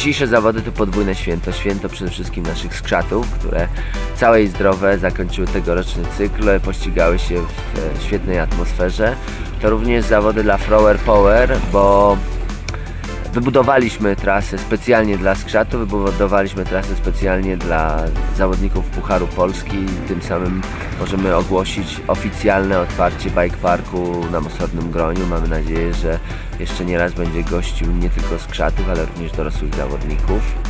Dzisiejsze zawody to podwójne święto. Święto przede wszystkim naszych skrzatów, które całe i zdrowe zakończyły tegoroczny cykl, pościgały się w e, świetnej atmosferze. To również zawody dla Thrower Power, bo wybudowaliśmy trasę specjalnie dla skrzatów, wybudowaliśmy trasę specjalnie dla zawodników Pucharu Polski tym samym możemy ogłosić oficjalne otwarcie bike parku na Mossornym Groniu. Mamy nadzieję, że jeszcze nie raz będzie gościł nie tylko skrzatów, ale również dorosłych zawodników.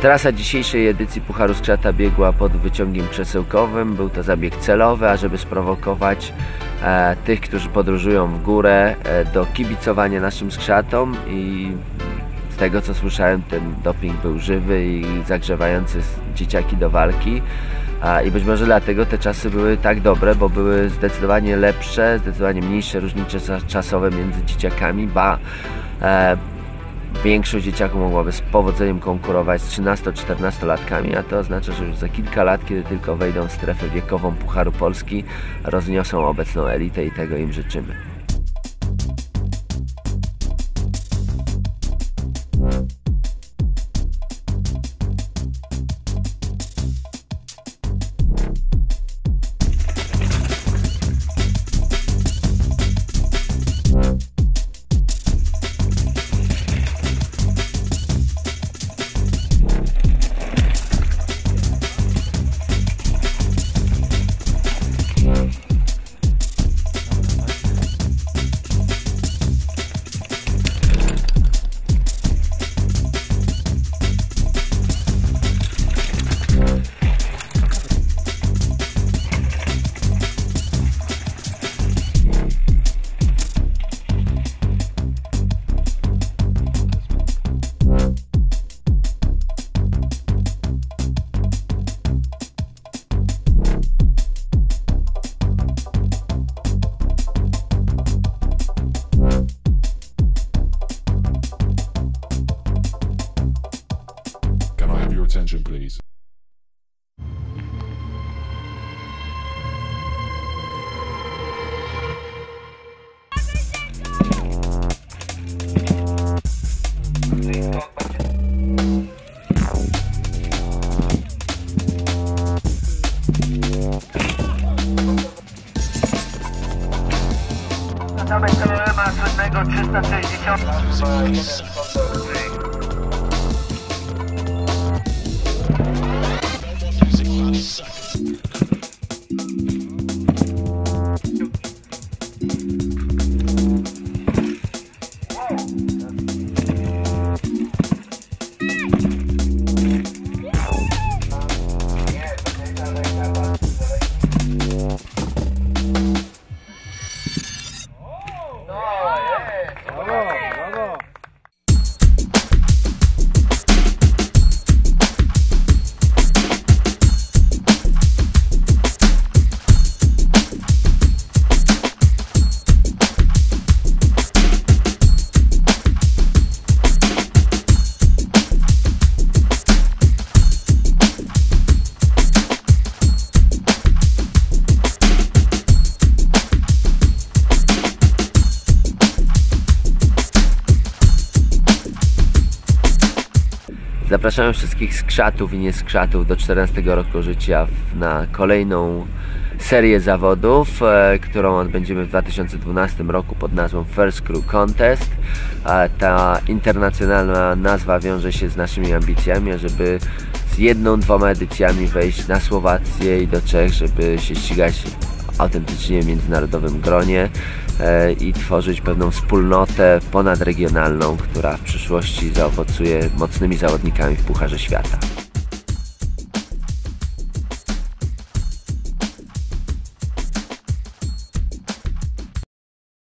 Trasa dzisiejszej edycji Pucharu Skrzata biegła pod wyciągiem krzesełkowym. Był to zabieg celowy, ażeby sprowokować e, tych, którzy podróżują w górę e, do kibicowania naszym skrzatom i z tego co słyszałem ten doping był żywy i zagrzewający dzieciaki do walki. I być może dlatego te czasy były tak dobre, bo były zdecydowanie lepsze, zdecydowanie mniejsze różnice czasowe między dzieciakami, ba e, większość dzieciaków mogłaby z powodzeniem konkurować z 13-14 latkami, a to oznacza, że już za kilka lat, kiedy tylko wejdą w strefę wiekową Pucharu Polski, rozniosą obecną elitę i tego im życzymy. Dawaj KLM słynnego 360. zapraszamy wszystkich skrzatów i nieskrzatów do 14 roku życia na kolejną serię zawodów, e, którą odbędziemy w 2012 roku pod nazwą First Crew Contest. Ta internacjonalna nazwa wiąże się z naszymi ambicjami, żeby z jedną, dwoma edycjami wejść na Słowację i do Czech, żeby się ścigać autentycznie w międzynarodowym gronie i tworzyć pewną wspólnotę ponadregionalną, która w przyszłości zaowocuje mocnymi zawodnikami w Pucharze Świata.